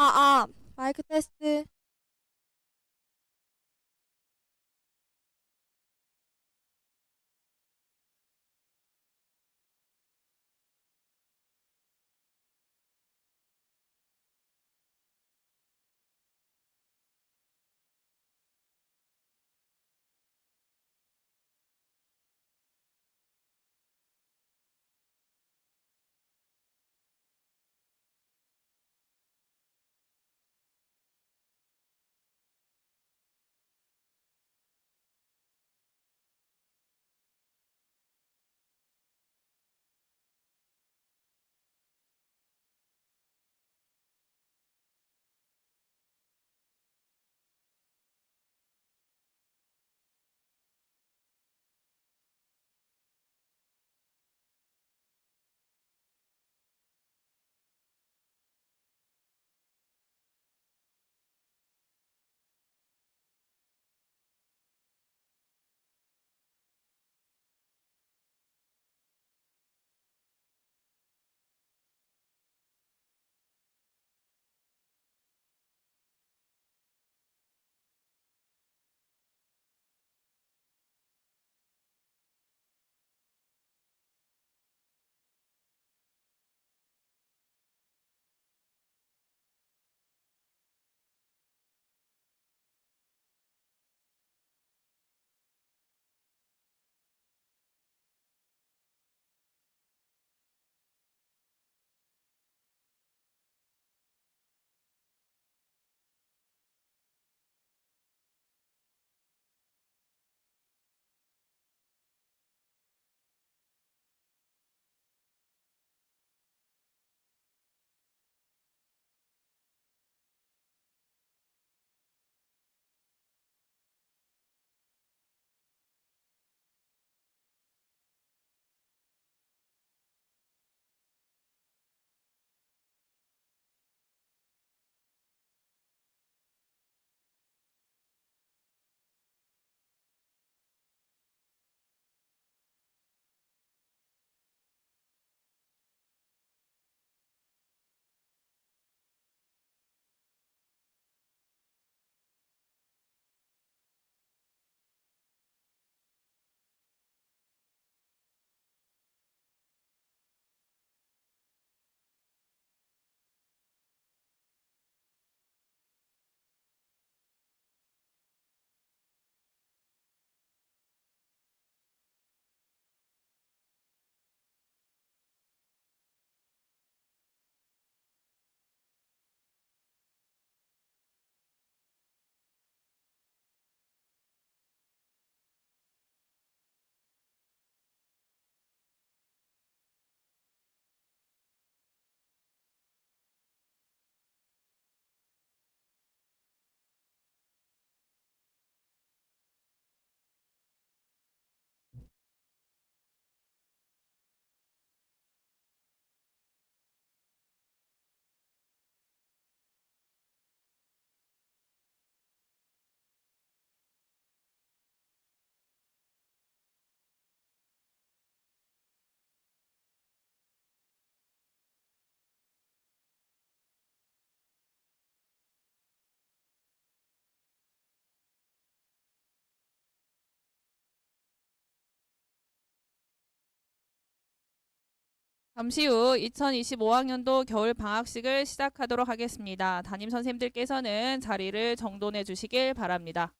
아, 아, 마이크 테스트. 잠시 후 2025학년도 겨울 방학식을 시작하도록 하겠습니다. 담임 선생님들께서는 자리를 정돈해 주시길 바랍니다.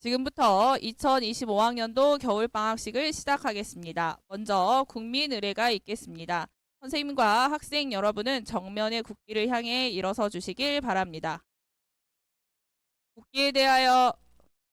지금부터 2025학년도 겨울 방학식을 시작하겠습니다. 먼저 국민 의례가 있겠습니다. 선생님과 학생 여러분은 정면의 국기를 향해 일어서 주시길 바랍니다. 국기에 대하여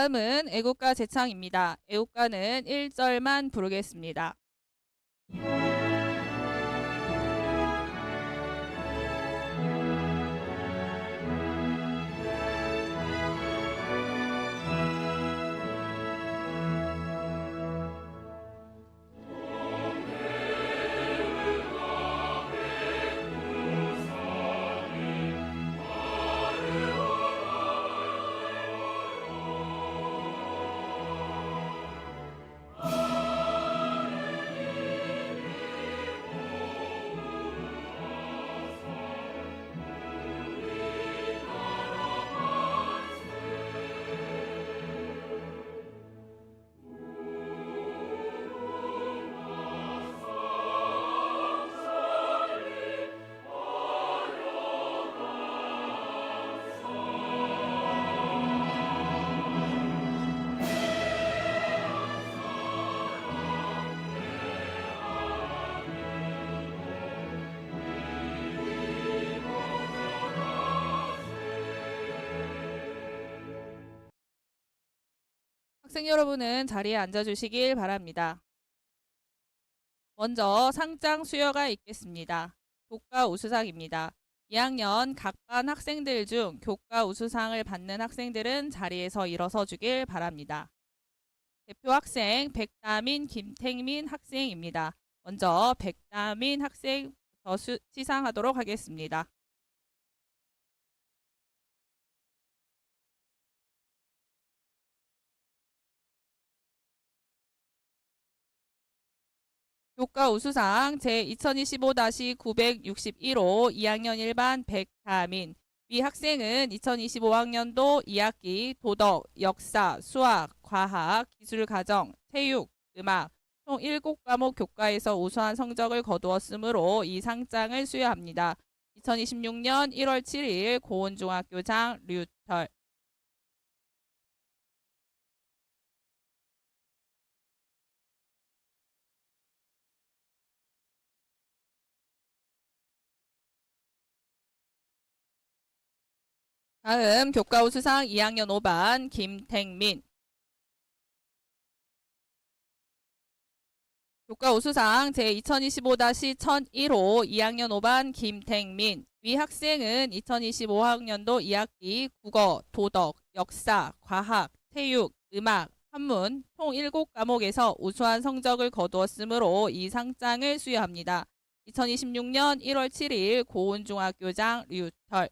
다음은 애국가 재창입니다. 애국가는 1절만 부르겠습니다. 학생 여러분은 자리에 앉아주시길 바랍니다. 먼저 상장 수여가 있겠습니다. 교과 우수상입니다. 2학년 각 반 학생들 중 교과 우수상을 받는 학생들은 자리에서 일어서 주길 바랍니다. 대표 학생 백다민 김택민 학생입니다. 먼저 백다민 학생부터 수- 시상하도록 하겠습니다. 교과 우수상 제2025-961호 2학년 1반 백다민 위 학생은 2025학년도 2학기 도덕, 역사, 수학, 과학, 기술 가정, 체육, 음악 총 7과목 교과에서 우수한 성적을 거두었으므로 이 상장을 수여합니다. 2026년 1월 7일 고은중학교장 류철 다음 교과 우 수상 2학년 5반 김택민. 교과 우 수상 제2025-1001호 2학년 5반 김택민. 위 학생은 2025학년도 2학기 국어, 도덕, 역사, 과학, 체육, 음악, 한문 총 7과목에서 우수한 성적을 거두었으므로 이 상장을 수여합니다. 2026년 1월 7일 고은중학교장 류철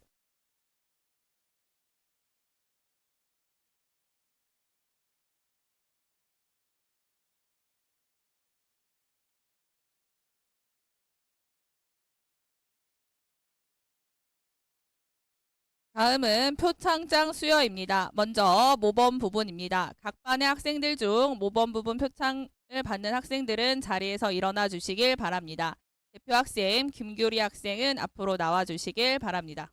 다음은 표창장 수여입니다. 먼저 모범 부분입니다. 각 반의 학생들 중 모범 부분 표창을 받는 학생들은 자리에서 일어나 주시길 바랍니다. 대표 학생 김규리 학생은 앞으로 나와 주시길 바랍니다.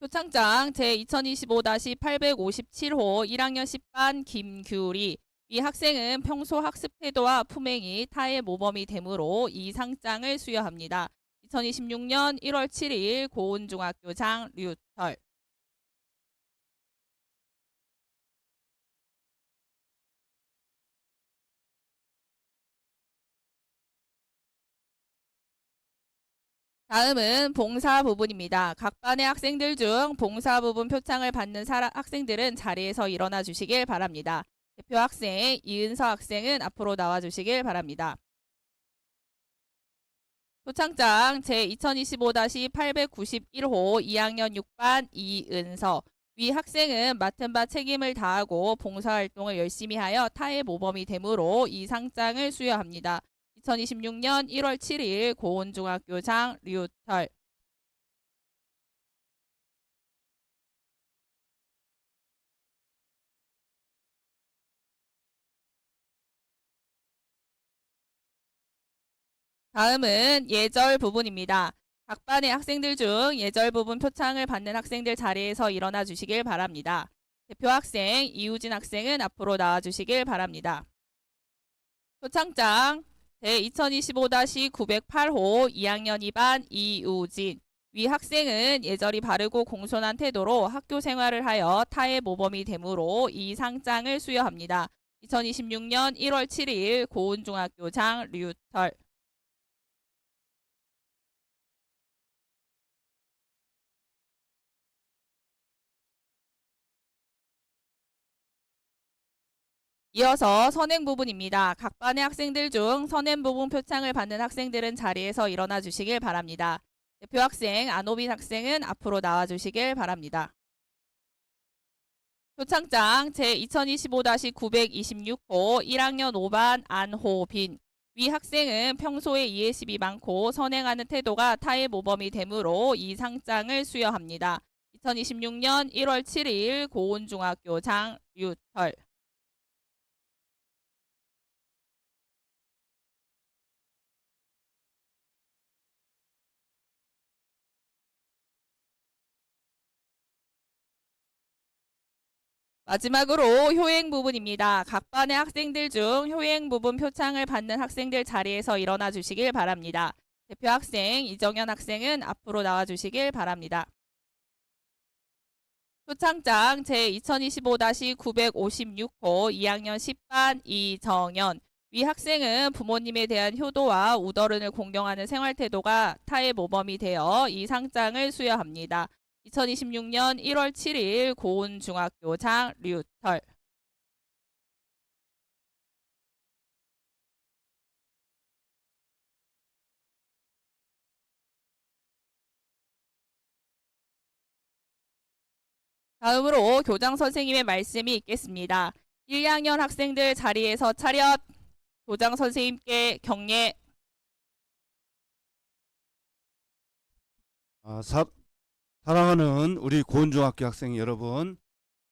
표창장 제2025-857호 1학년 10반 김규리 이 학생은 평소 학습 태도와 품행이 타의 모범이 되므로 이 상장을 수여합니다. 2026년 1월 7일 고은중학교 장 류철 다음은 봉사 부분입니다. 각 반의 학생들 중 봉사 부분 표창을 받는 사라, 학생들은 자리에서 일어나 주시길 바랍니다. 대표 학생 이은서 학생은 앞으로 나와 주시길 바랍니다. 표창장 제2025-891호 2학년 6반 이은서 위 학생은 맡은 바 책임을 다하고 봉사활동을 열심히 하여 타의 모범이 되므로 이 상장을 수여합니다. 2026년 1월 7일 고은중학교장 류철 다음은 예절 부분입니다. 각 반의 학생들 중 예절 부분 표창을 받는 학생들 자리에서 일어나 주시길 바랍니다. 대표 학생 이우진 학생은 앞으로 나와 주시길 바랍니다. 표창장 제 2025-908호 2학년 2반 이우진. 위 학생은 예절이 바르고 공손한 태도로 학교 생활을 하여 타의 모범이 되므로 이 상장을 수여합니다. 2026년 1월 7일 고운중학교장 류털. 이어서 선행 부분입니다. 각 반의 학생들 중 선행 부분 표창을 받는 학생들은 자리에서 일어나 주시길 바랍니다. 대표 학생 안호빈 학생은 앞으로 나와 주시길 바랍니다. 표창장 제 2025-926호 1학년 5반 안호빈 위 학생은 평소에 이해심이 많고 선행하는 태도가 타의 모범이 되므로 이 상장을 수여합니다. 2026년 1월 7일 고운중학교 장유털 마지막으로 효행 부분입니다. 각 반의 학생들 중 효행 부분 표창을 받는 학생들 자리에서 일어나 주시길 바랍니다. 대표 학생 이정현 학생은 앞으로 나와 주시길 바랍니다. 표창장 제 2025-956호 2학년 10반 이정현 위 학생은 부모님에 대한 효도와 우더른을 공경하는 생활 태도가 타의 모범이 되어 이 상장을 수여합니다. 2026년 1월 7일 고운중학교 장 류털. 다음으로 교장 선생님의 말씀이 있겠습니다. 1학년 학생들 자리에서 차렷. 교장 선생님께 경례. 아, 사, 사랑하는 우리 고은중학교 학생 여러분,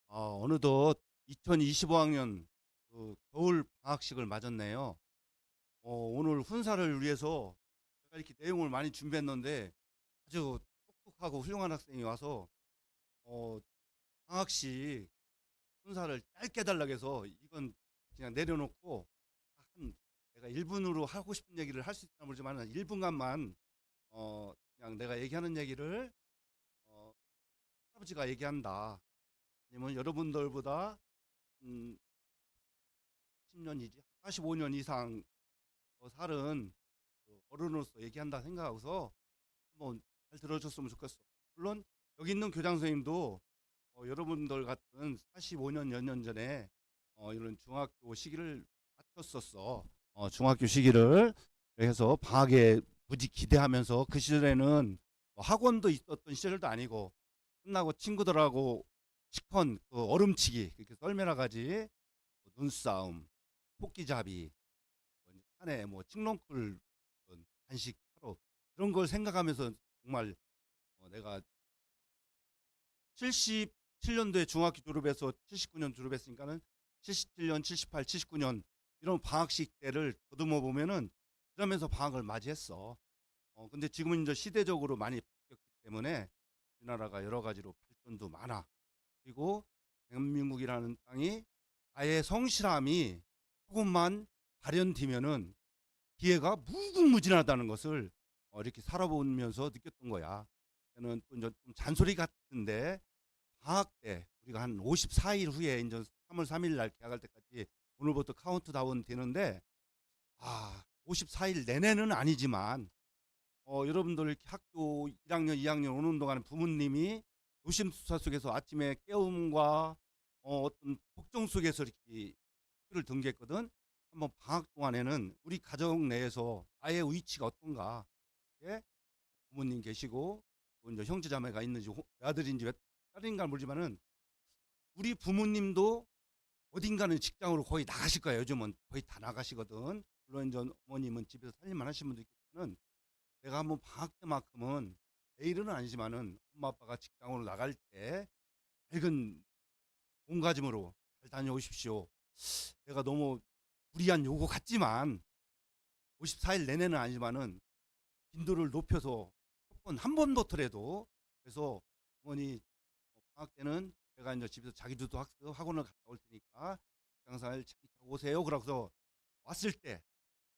어, 어느덧 2025학년 그 겨울 방학식을 맞았네요. 어, 오늘 훈사를 위해서 제가 이렇게 내용을 많이 준비했는데 아주 똑똑하고 훌륭한 학생이 와서 어, 방학식 훈사를 짧게 달라고 해서 이건 그냥 내려놓고 한 내가 1분으로 하고 싶은 얘기를 할 수 있나 모르지만 1분간만 어, 그냥 내가 얘기하는 얘기를 어, 할아버지가 얘기한다. 아니면 여러분들보다 음, 10년이지 45년 이상 더 살은 그 어른으로서 얘기한다 생각하고서 한번 잘 들어줬으면 좋겠어. 물론 여기 있는 교장 선생님도 어, 여러분들 같은 45년 몇년 전에 어, 이런 중학교 시기를 마쳤었어. 어, 중학교 시기를 그래서 방학에 무지 기대하면서 그 시절에는 뭐 학원도 있었던 시절도 아니고 끝나고 친구들하고 시컨 그 얼음치기 이렇게 썰매나 가지 뭐 눈싸움 토끼잡이 뭐 산에 뭐 칡롱쿨 간식 하러 그런 걸 생각하면서 정말 어, 내가 77년도에 중학교 졸업해서 79년 졸업했으니까는 77년, 78, 79년 이런 방학식 때를 더듬어 보면은 그러면서 방학을 맞이했어. 어, 근데 지금은 이제 시대적으로 많이 바뀌었기 때문에 우리나라가 여러 가지로 발전도 많아. 그리고 대한민국이라는 땅이 아예 성실함이 조금만 발현되면은 기회가 무궁무진하다는 것을 어, 이렇게 살아보면서 느꼈던 거야. 저는 또 이제 좀 잔소리 같은데 방학 때 우리가 한 54일 후에 이제 3월 3일 날 개학할 때까지 오늘부터 카운트다운 되는데 아 54일 내내는 아니지만 어, 여러분들 학교 1학년, 2학년 오는 동안 부모님이 노심수사 속에서 아침에 깨움과 어, 어떤 걱정 속에서 이렇게 학교를 등교했거든. 한번 방학 동안에는 우리 가정 내에서 아이의 위치가 어떤가, 예? 부모님 계시고 또 이제 형제자매가 있는지 호- 외아들인지 외딸인가 모르지만은 우리 부모님도 어딘가는 직장으로 거의 나가실 거예요. 요즘은 거의 다 나가시거든. 물론 이제 어머님은 집에서 살림만 하시는 분도 있겠지만 내가 한번 방학 때만큼은 내일은 아니지만은 엄마 아빠가 직장으로 나갈 때 밝은 몸가짐으로 잘 다녀오십시오. 내가 너무 무리한 요구 같지만 54일 내내는 아니지만은 빈도를 높여서 한 번부터라도 그래서 어머니 방학 때는 제가 이제 집에서 자기도 학습 학원을 갔다 올 테니까 직장생활 재밌게 하고 오세요. 그러고서 왔을 때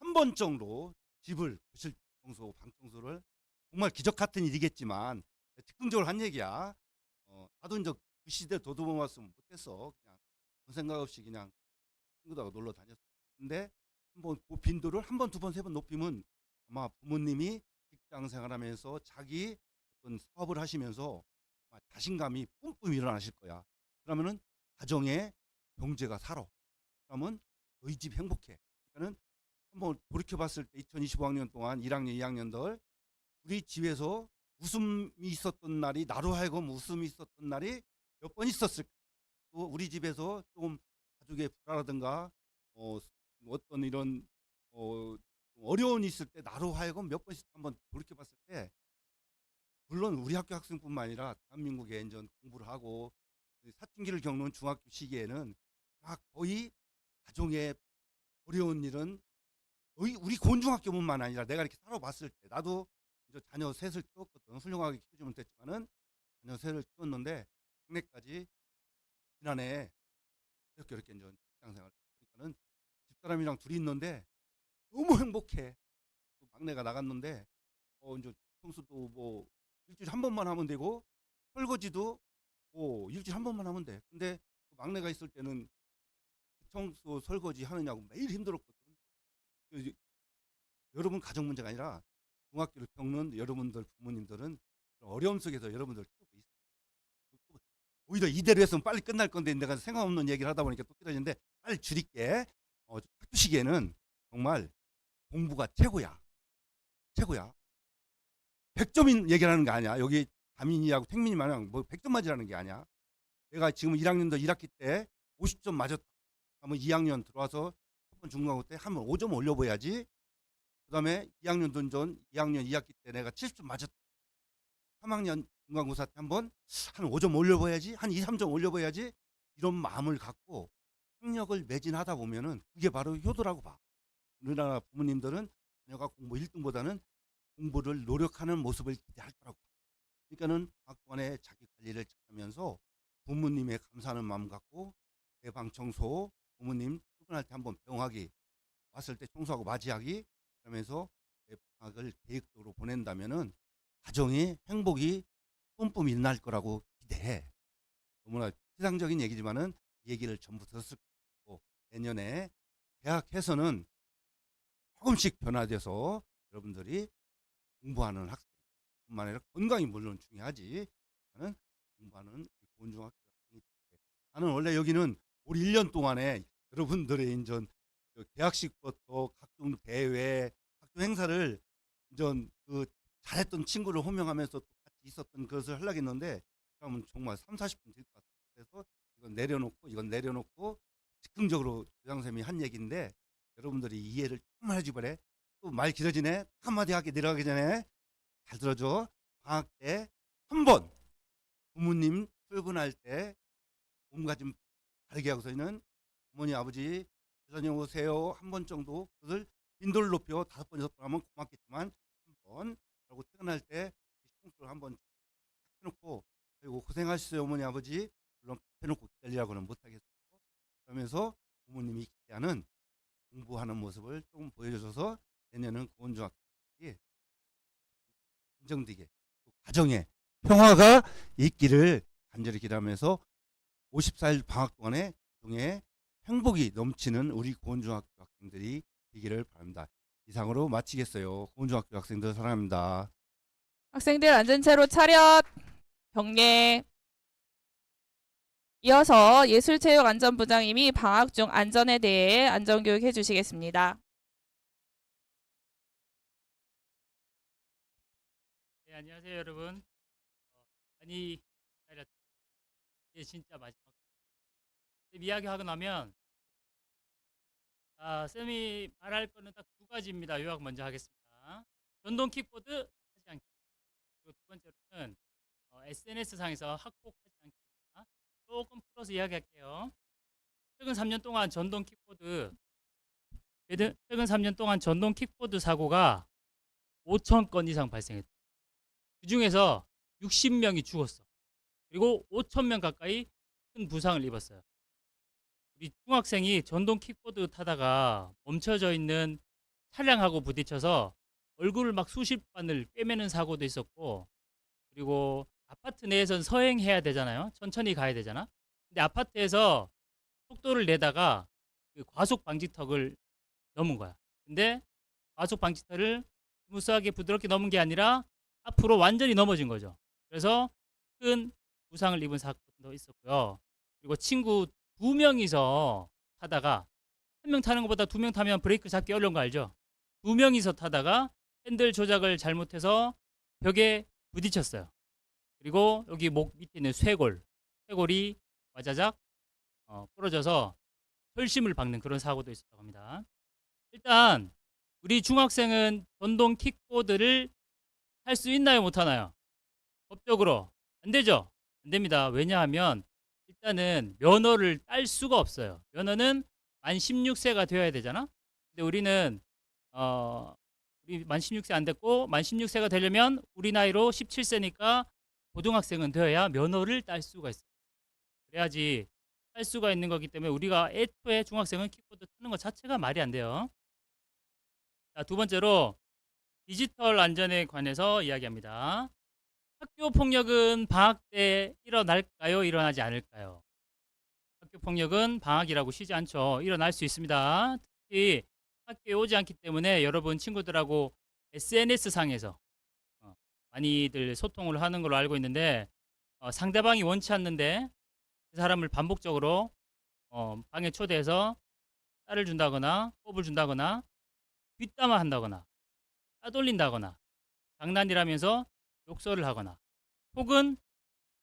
한 번 정도 집을 거실 청소, 방 청소를 정말 기적 같은 일이겠지만 즉흥적으로 한 얘기야. 어, 나도 이제 그 시대 도도모 왔으면 못했어. 그냥 아무 생각 없이 그냥 친구들하고 놀러 다녔어. 근데 한번 그 빈도를 한 번, 두 번, 세 번 높이면 아마 부모님이 직장 생활하면서 자기 어떤 사업을 하시면서 자신감이 뿜뿜 일어나실 거야. 그러면은 가정에 경제가 살아. 그러면 너희 집 행복해. 그러니까는 한번 돌이켜 봤을 때 2025학년 동안 1학년, 2학년들 우리 집에서 웃음이 있었던 날이 나로 하여금 웃음이 있었던 날이 몇 번 있었을까? 또 우리 집에서 조금 가족의 불화라든가 어, 어떤 이런 어, 좀 어려움이 있을 때 나로 하여금 몇 번씩 한번 돌이켜 봤을 때 물론 우리 학교 학생뿐만 아니라 대한민국에 이제 공부를 하고 사춘기를 겪는 중학교 시기에는 막 거의 가정의 어려운 일은 우리 곤중학교뿐만 아니라 내가 이렇게 살아봤을 때 나도 이제 자녀 셋을 키웠거든. 훌륭하게 키우지 못했지만은 자녀 셋을 키웠는데 막내까지 지난해 이렇게 이렇게 이제 직장 생활 그러니까는 집사람이랑 둘이 있는데 너무 행복해. 또 막내가 나갔는데 어 이제 청소도 뭐 일주일에 한 번만 하면 되고 설거지도 뭐 일주일에 한 번만 하면 돼. 근데 그 막내가 있을 때는 그 청소 설거지 하느냐고 매일 힘들었거든. 그 여러분 가정 문제가 아니라 중학교를 겪는 여러분들 부모님들은 어려움 속에서 여러분들 키우고 있어요. 오히려 이대로 했으면 빨리 끝날 건데 내가 생각 없는 얘기를 하다 보니까 또 길어지는데 빨리 줄일게. 어, 학교 시기에는 정말 공부가 최고야. 최고야. 100점인 얘기하는 거 아니야. 여기 다민이하고 택민이 마냥 뭐 100점 맞으라는 게 아니야. 내가 지금 1학년도 1학기 때 50점 맞았다. 그러면 2학년 들어와서 첫번 중간고 때 한 번 5점 올려봐야지. 그 다음에 2학년 던전 2학년 2학기 때 내가 70점 맞았다. 3학년 중간고사 때 한 번 한 5점 올려봐야지. 한 2, 3점 올려봐야지. 이런 마음을 갖고 학력을 매진하다 보면은 그게 바로 효도라고 봐. 우리나라 부모님들은 자녀가 공부 1등보다는 공부를 노력하는 모습을 기대할 거라고 봐. 그러니까는 동안에 자기 관리를 잘하면서 부모님의 감사하는 마음 갖고 내방 청소, 부모님 출근할 때 한번 병하기, 왔을 때 청소하고 맞이하기, 그러면서 내 방학을 계획적으로 보낸다면은 가정의 행복이 뿜뿜 일어날 거라고 기대해. 너무나 피상적인 얘기지만은 이 얘기를 전부 들었을 거고 내년에 대학에서는 조금씩 변화돼서 여러분들이 공부하는 학생뿐만 아니라 건강이 물론 중요하지. 나는 공부하는 고중학교 학생이 돼. 나는 원래 여기는 올 1년 동안에 여러분들의 인전 대학식부터 각종 대회, 학교 행사를 인전 그 잘했던 친구를 호명하면서 또 같이 있었던 것을 하려고 했는데 그러면 정말 3, 40분 될것 같아요. 그래서 이건 내려놓고 이건 내려놓고 즉흥적으로 교장선생님이 한 얘기인데 여러분들이 이해를 조금만 해주기 바래. 또 말 길어지네. 한마디 하게 내려가기 전에 잘 들어줘. 방학 때 한 번 부모님 출근할 때 몸가짐 다르게 하고서는 어머니 아버지 대선님 오세요. 한 번 정도 그것을 빈도를 높여 다섯 번 여섯 번 하면 고맙겠지만 한번 그리고 퇴근할 때 청소를 한번 해놓고 그리고 고생하셨어요 어머니 아버지. 물론 해놓고 기다리라고는 못하겠어요. 그러면서 부모님이 기대하는 공부하는 모습을 조금 보여줘서 내년은 고원중학교에 인정되게 또 가정에 평화가 있기를 간절히 기도하면서 54일 방학 동안에 가정에 행복이 넘치는 우리 고원중학교 학생들이 되기를 바랍니다. 이상으로 마치겠어요. 고원중학교 학생들 사랑합니다. 학생들 앉은 채로 차렷 경례 이어서 예술체육안전부장님이 방학 중 안전에 대해 안전교육 해 주시겠습니다. 네, 안녕하세요, 여러분. 어, 많이 기다렸. 이제 진짜 마지막. 쌤 이야기하고 나면 아, 쌤이 말할 거는 딱 두 가지입니다. 요약 먼저 하겠습니다. 전동 킥보드 하지 않기. 그리고 두 번째로는 어, SNS 상에서 학폭하지 않기입니다. 조금 풀어서 이야기할게요. 최근 3년 동안 전동 킥보드 최근 3년 동안 전동 킥보드 사고가 5천 건 이상 발생했다. 그 중에서 60명이 죽었어. 그리고 5천 명 가까이 큰 부상을 입었어요. 우리 중학생이 전동 킥보드 타다가 멈춰져 있는 차량하고 부딪혀서 얼굴을 막 수십 반을 꿰매는 사고도 있었고 그리고 아파트 내에선 서행해야 되잖아요. 천천히 가야 되잖아. 근데 아파트에서 속도를 내다가 그 과속 방지턱을 넘은 거야. 근데 과속 방지턱을 무수하게 부드럽게 넘은 게 아니라 앞으로 완전히 넘어진 거죠. 그래서 큰 부상을 입은 사건도 있었고요. 그리고 친구 두 명이서 타다가 한 명 타는 것보다 두 명 타면 브레이크 잡기 어려운 거 알죠? 두 명이서 타다가 핸들 조작을 잘못해서 벽에 부딪혔어요. 그리고 여기 목 밑에 있는 쇄골, 쇄골이 와자작 어, 부러져서 혈심을 박는 그런 사고도 있었다고 합니다. 일단 우리 중학생은 전동 킥보드를 탈 수 있나요, 못 하나요? 법적으로 안 되죠. 안 됩니다. 왜냐하면 일단은 면허를 딸 수가 없어요. 면허는 만 16세가 되어야 되잖아. 근데 우리는 어 우리 만 16세 안 됐고 만 16세가 되려면 우리 나이로 17세니까 고등학생은 되어야 면허를 딸 수가 있어요. 그래야지 딸 수가 있는 거기 때문에 우리가 애초에 중학생은 킥보드 타는 것 자체가 말이 안 돼요. 자, 두 번째로 디지털 안전에 관해서 이야기합니다. 학교 폭력은 방학 때 일어날까요? 일어나지 않을까요? 학교 폭력은 방학이라고 쉬지 않죠. 일어날 수 있습니다. 특히 학교에 오지 않기 때문에 여러분 친구들하고 SNS 상에서 어, 많이들 소통을 하는 걸로 알고 있는데 어, 상대방이 원치 않는데 그 사람을 반복적으로 어, 방에 초대해서 딸을 준다거나 꼽을 준다거나 뒷담화 한다거나 따돌린다거나 장난이라면서 욕설을 하거나 혹은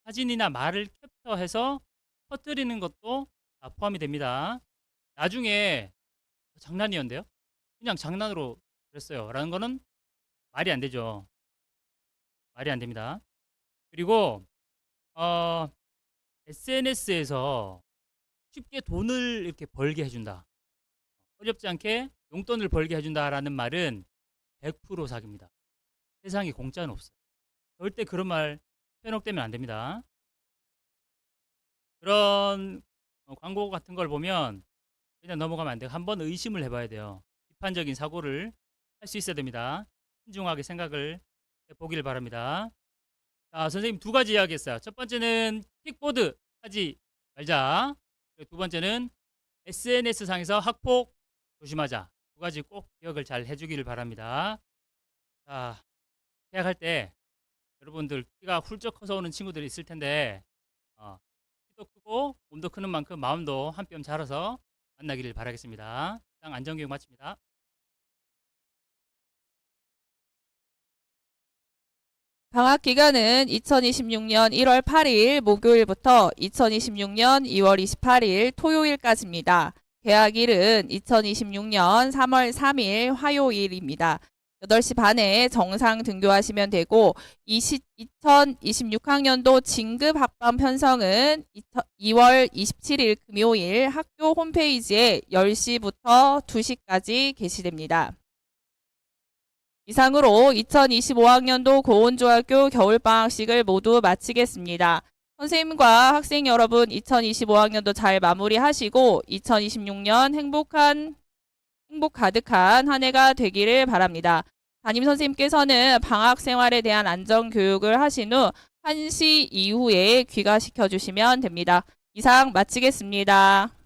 사진이나 말을 캡처해서 퍼뜨리는 것도 다 포함이 됩니다. 나중에 장난이었는데요? 그냥 장난으로 그랬어요. 라는 거는 말이 안 되죠. 말이 안 됩니다. 그리고 어, SNS에서 쉽게 돈을 이렇게 벌게 해준다. 어렵지 않게 용돈을 벌게 해준다라는 말은 100% 사기입니다. 세상에 공짜는 없어요. 절대 그런 말 편혹되면 안 됩니다. 그런 어, 광고 같은 걸 보면 그냥 넘어가면 안 돼요. 한번 의심을 해봐야 돼요. 비판적인 사고를 할 수 있어야 됩니다. 신중하게 생각을 해보길 바랍니다. 자, 선생님 두 가지 이야기했어요. 첫 번째는 킥보드 하지 말자. 두 번째는 SNS 상에서 학폭 조심하자. 두 가지 꼭 기억을 잘 해주기를 바랍니다. 자, 계약할 때 여러분들 키가 훌쩍 커서 오는 친구들이 있을 텐데 어, 키도 크고 몸도 크는 만큼 마음도 한 뼘 자라서 만나기를 바라겠습니다. 이상 안전교육 마칩니다. 방학 기간은 2026년 1월 8일 목요일부터 2026년 2월 28일 토요일까지입니다. 개학일은 2026년 3월 3일 화요일입니다. 8시 반에 정상 등교하시면 되고 20, 2026학년도 진급 학번 편성은 2월 27일 금요일 학교 홈페이지에 10시부터 2시까지 게시됩니다. 이상으로 2025학년도 고온중학교 겨울방학식을 모두 마치겠습니다. 선생님과 학생 여러분 2025학년도 잘 마무리하시고 2026년 행복한 행복 가득한 한 해가 되기를 바랍니다. 담임 선생님께서는 방학 생활에 대한 안전 교육을 하신 후 1시 이후에 귀가시켜 주시면 됩니다. 이상 마치겠습니다.